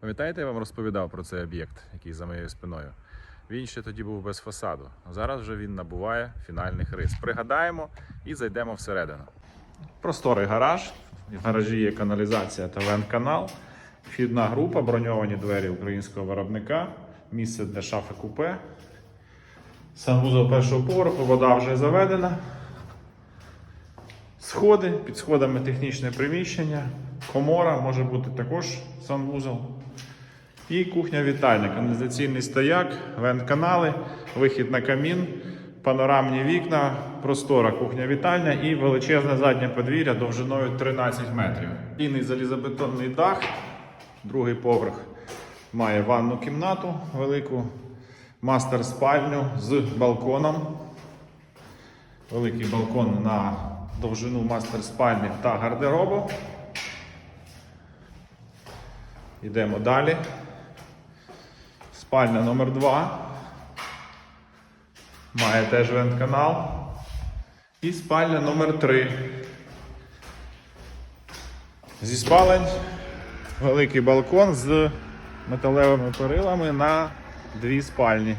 Пам'ятаєте, я вам розповідав про цей об'єкт, який за моєю спиною? Він ще тоді був без фасаду. Зараз вже він набуває фінальних рис. Пригадаємо і зайдемо всередину. Просторий гараж. В гаражі є каналізація та вент-канал. Вхідна група, броньовані двері українського виробника, місце для шафи купе. Санвузол першого поверху, вода вже заведена. Сходи, під сходами технічне приміщення, комора, може бути також санвузол. І кухня-вітальня, каналізаційний стояк, вент-канали, вихід на камін, панорамні вікна, простора кухня-вітальня і величезне заднє подвір'я довжиною 13 метрів. Лінний залізобетонний дах, другий поверх має ванну кімнату велику, мастер спальню з балконом. Великий балкон на довжину мастер спальні та гардеробу. Йдемо далі. Спальня номер 2 Має теж вент-канал. І спальня номер 3 Зі спалень великий балкон з металевими перилами на дві спальні.